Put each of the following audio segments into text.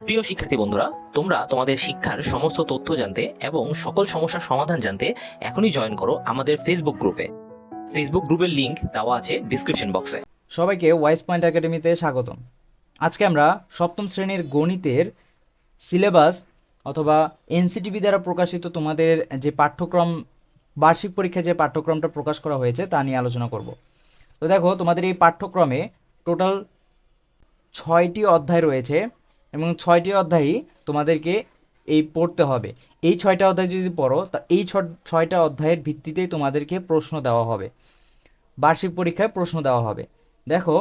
প্রিয় শিক্ষার্থী বন্ধুরা, তোমরা তোমাদের শিক্ষার সমস্ত তথ্য জানতে এবং সকল সমস্যার সমাধান জানতে এখনই জয়েন করো আমাদের ফেসবুক গ্রুপে ফেসবুক গ্রুপের লিংক দেওয়া আছে ডিসক্রিপশন বক্সে সবাইকে ওয়াইস পয়েন্ট একাডেমিতে স্বাগতম। আজকে আমরা সপ্তম শ্রেণির গণিতের সিলেবাস অথবা এনসিটিভি দ্বারা প্রকাশিত তোমাদের যে পাঠ্যক্রম, বার্ষিক পরীক্ষায় যে পাঠ্যক্রমটা প্রকাশ করা হয়েছে তা নিয়ে আলোচনা করব। তো দেখো, তোমাদের এই পাঠ্যক্রমে টোটাল ছয়টি অধ্যায় রয়েছে। এবং ছয়টি অধ্যায়ই তোমাদেরকে এই পড়তে হবে। এই ছয়টা অধ্যায় যদি পড়ো, তা এই ছয়টা অধ্যায়ের ভিত্তিতেই তোমাদেরকে প্রশ্ন দেওয়া হবে। বার্ষিক পরীক্ষায় প্রশ্ন দেওয়া হবে। দেখো,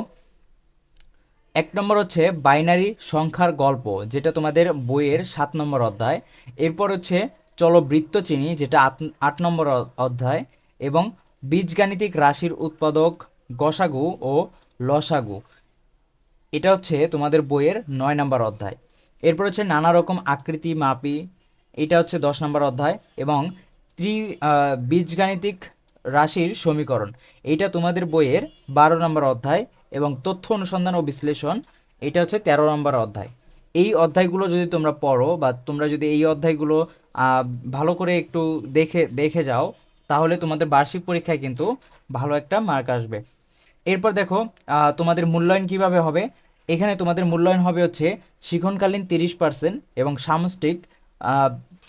এক নম্বর হচ্ছে বাইনারি সংখ্যার গল্প, যেটা তোমাদের বইয়ের সাত নম্বর অধ্যায়। এরপর হচ্ছে চলো বৃত্ত চিনি, যেটা আট নম্বর অধ্যায়, এবং বীজগাণিতিক রাশির উৎপাদক গসাগু ও লসাগু। এটা হচ্ছে তোমাদের বইয়ের নয় নম্বর অধ্যায়। এরপর হচ্ছে নানা রকম আকৃতি মাপি, এটা হচ্ছে দশ নম্বর অধ্যায় এবং ত্রি বীজগাণিতিক রাশির সমীকরণ। এটা তোমাদের বইয়ের বারো নম্বর অধ্যায় এবং তথ্য অনুসন্ধান ও বিশ্লেষণ, এটা হচ্ছে তেরো নম্বর অধ্যায়। এই অধ্যায়গুলো যদি তোমরা পড়ো বা তোমরা যদি এই অধ্যায়গুলো ভালো করে একটু দেখে দেখে যাও, তাহলে তোমাদের বার্ষিক পরীক্ষায় কিন্তু ভালো একটা মার্ক আসবে। এরপর দেখো তোমাদের মূল্যায়ন কীভাবে হবে? এখানে তোমাদের মূল্যায়ন হবে হচ্ছে শিক্ষণকালীন তিরিশ পার্সেন্ট এবং সামষ্টিক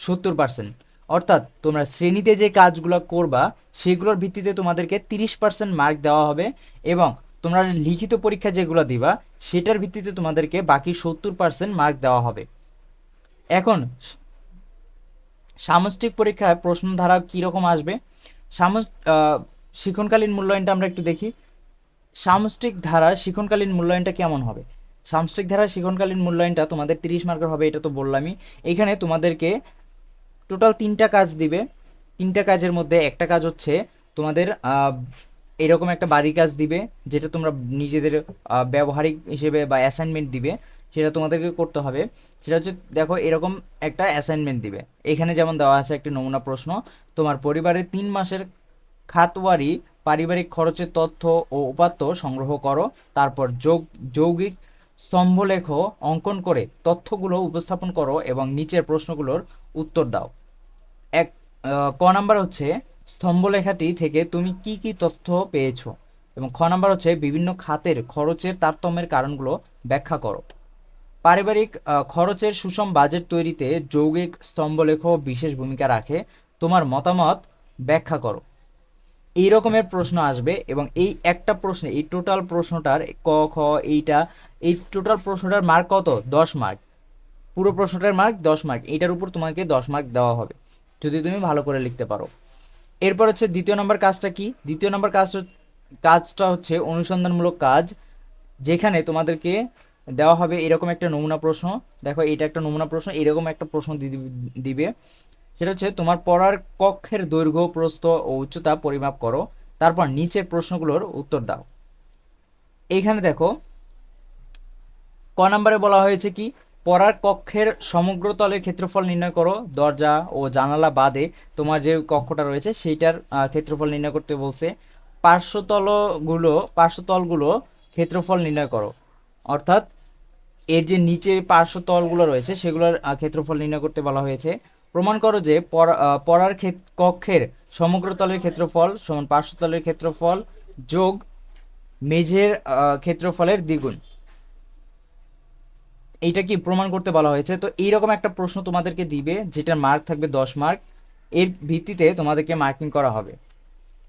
সত্তর পার্সেন্ট অর্থাৎ তোমরা শ্রেণীতে যে কাজগুলো করবা সেগুলোর ভিত্তিতে তোমাদেরকে তিরিশ পার্সেন্ট মার্ক দেওয়া হবে এবং তোমরা লিখিত পরীক্ষা যেগুলো দিবা সেটার ভিত্তিতে তোমাদেরকে বাকি সত্তর পার্সেন্ট মার্ক দেওয়া হবে। এখন সামষ্টিক পরীক্ষায় প্রশ্ন ধারা কীরকম আসবে? আহ, শিক্ষণকালীন মূল্যায়নটা আমরা একটু দেখি। সামষ্টিক ধারার শিক্ষণকালীন মূল্যায়নটা কেমন হবে? সামষ্টিক ধারার শিক্ষণকালীন মূল্যায়নটা তোমাদের তিরিশ মার্কের হবে, এটা তো বললামই। এখানে তোমাদেরকে টোটাল তিনটা কাজ দিবে। তিনটা কাজের মধ্যে একটা কাজ হচ্ছে তোমাদের এরকম একটা বাড়ি কাজ দিবে, যেটা তোমরা নিজেদের ব্যবহারিক হিসেবে বা অ্যাসাইনমেন্ট দিবে, সেটা তোমাদেরকে করতে হবে। সেটা হচ্ছে, দেখো, এরকম একটা অ্যাসাইনমেন্ট দিবে। এখানে যেমন দেওয়া আছে একটি নমুনা প্রশ্ন, তোমার পরিবারের তিন মাসের খাতওয়ারি পারিবারিক খরচের তথ্য ও উপাত্ত সংগ্রহ করো, তারপর যোগ, যৌগিক স্তম্ভলেখ অঙ্কন করে তথ্যগুলো উপস্থাপন করো এবং নিচের প্রশ্নগুলোর উত্তর দাও। এক ক নাম্বার হচ্ছে, স্তম্ভলেখাটি থেকে তুমি কি কি তথ্য পেয়েছ? এবং খ নাম্বার হচ্ছে, বিভিন্ন খাতের খরচের তারতম্যের কারণগুলো ব্যাখ্যা করো। পারিবারিক খরচের সুষম বাজেট তৈরিতে যৌগিক স্তম্ভলেখ বিশেষ ভূমিকা রাখে। তোমার মতামত ব্যাখ্যা করো। এই রকমের প্রশ্ন আসবে এবং এই একটা প্রশ্নে, এই টোটাল প্রশ্নটার ক, খ, এইটা, এই টোটাল প্রশ্নটার মার্ক কত? দশ মার্ক পুরো প্রশ্নটার মার্ক দশ মার্ক এইটার উপর তোমাকে দশ মার্ক দেওয়া হবে, যদি তুমি ভালো করে লিখতে পারো। এরপর হচ্ছে দ্বিতীয় নম্বর কাজটা কি? দ্বিতীয় নম্বর কাজটা কাজটা হচ্ছে অনুসন্ধানমূলক কাজ, যেখানে তোমাদেরকে দেওয়া হবে এরকম একটা নমুনা প্রশ্ন। দেখো এটা একটা নমুনা প্রশ্ন, এরকম একটা প্রশ্ন দিবে। সেটা হচ্ছে তোমার পড়ার কক্ষের দৈর্ঘ্য, প্রস্থ ও উচ্চতা পরিমাপ করো। তারপর নিচের প্রশ্নগুলোর উত্তর দাও। এইখানে দেখো, ক নম্বরে বলা হয়েছে কি, পড়ার কক্ষের সমগ্র তলের ক্ষেত্রফল নির্ণয় করো। দরজা ও জানালা বাদে তোমার যে কক্ষটা রয়েছে, সেইটার ক্ষেত্রফল নির্ণয় করতে বলছে। পার্শ্বতলগুলো পার্শ্বতলগুলো ক্ষেত্রফল নির্ণয় করো। অর্থাৎ এর যে নিচে পার্শ্বতলগুলো রয়েছে, সেগুলোর ক্ষেত্রফল নির্ণয় করতে বলা হয়েছে। প্রমাণ করো যে পড়া- পড়ার কক্ষের সমগ্র তলের ক্ষেত্রফল সমান পার্শ্বতলের ক্ষেত্রফল যোগ মেঝের ক্ষেত্রফলের দ্বিগুণ। এইটা কি প্রমাণ করতে বলা হয়েছে? তো এইরকম একটা প্রশ্ন তোমাদেরকে দিবে, যেটার মার্ক থাকবে দশ মার্ক এর ভিত্তিতে তোমাদেরকে মার্কিং করা হবে।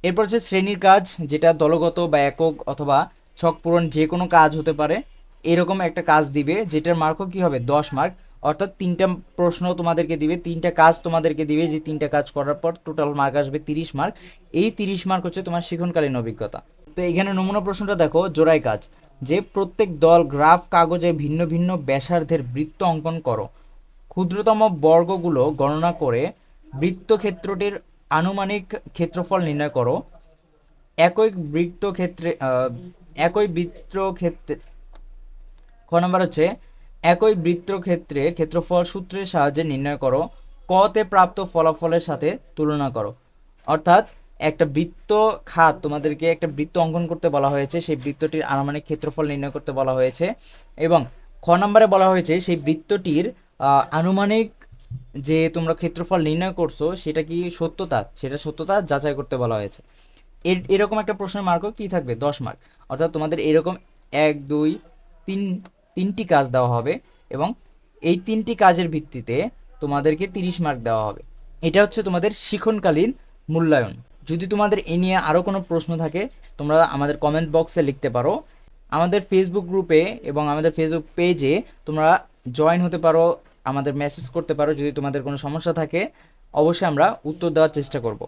এরপর হচ্ছে শ্রেণির কাজ, যেটা দলগত বা একক অথবা ছক পূরণ যে কোনো কাজ হতে পারে। এরকম একটা কাজ দিবে, যেটার মার্কও কি হবে? দশ মার্ক অর্থাৎ তিনটা প্রশ্ন তোমাদেরকে দিবে, তিনটা কাজ তোমাদেরকে দিবে, যে তিনটা কাজ করার পর টোটাল মার্ক আসবে তিরিশ মার্ক এই তিরিশ মার্ক হচ্ছে তোমার শিখনকালীন অভিজ্ঞতা। তো এখানে নমুনা প্রশ্নটা দেখো জোড়াই কাজ। যে প্রত্যেক দল গ্রাফ, কাগজে ভিন্ন ভিন্ন ব্যাসার্ধের বৃত্ত অঙ্কন করো। ক্ষুদ্রতম বর্গগুলো গণনা করে বৃত্তক্ষেত্রটির আনুমানিক ক্ষেত্রফল নির্ণয় করো। একই বৃত্ত ক্ষেত্রে একই বৃত্ত ক্ষেত্রে খ নম্বর হচ্ছে একই বৃত্ত ক্ষেত্রে ক্ষেত্রফল সূত্রের সাহায্যে নির্ণয় করো কতে প্রাপ্ত ফলাফলের সাথে তুলনা করো। অর্থাৎ একটা বৃত্ত খাত, তোমাদেরকে একটা বৃত্ত অঙ্কন করতে বলা হয়েছে, সেই বৃত্তটির আনুমানিক ক্ষেত্রফল নির্ণয় করতে বলা হয়েছে এবং খ নম্বরে বলা হয়েছে, সেই বৃত্তটির আনুমানিক যে তোমরা ক্ষেত্রফল নির্ণয় করছ, সেটা কি সত্যতা? সেটা সত্যতা যাচাই করতে বলা হয়েছে। এর, এরকম একটা প্রশ্নের মার্কও কি থাকবে? দশ মার্ক অর্থাৎ তোমাদের এরকম এক, দুই, তিন তিনটি কাজ দেওয়া হবে এবং এই তিনটি কাজের ভিত্তিতে তোমাদেরকে তিরিশ মার্ক দেওয়া হবে। এটা হচ্ছে তোমাদের শিখনকালীন মূল্যায়ন। যদি তোমাদের এ নিয়ে আরও কোনো প্রশ্ন থাকে, তোমরা আমাদের কমেন্ট বক্সে লিখতে পারো। আমাদের ফেসবুক গ্রুপে এবং আমাদের ফেসবুক পেজে তোমরা জয়েন হতে পারো, আমাদের মেসেজ করতে পারো। যদি তোমাদের কোনো সমস্যা থাকে, অবশ্যই আমরা উত্তর দেওয়ার চেষ্টা করব।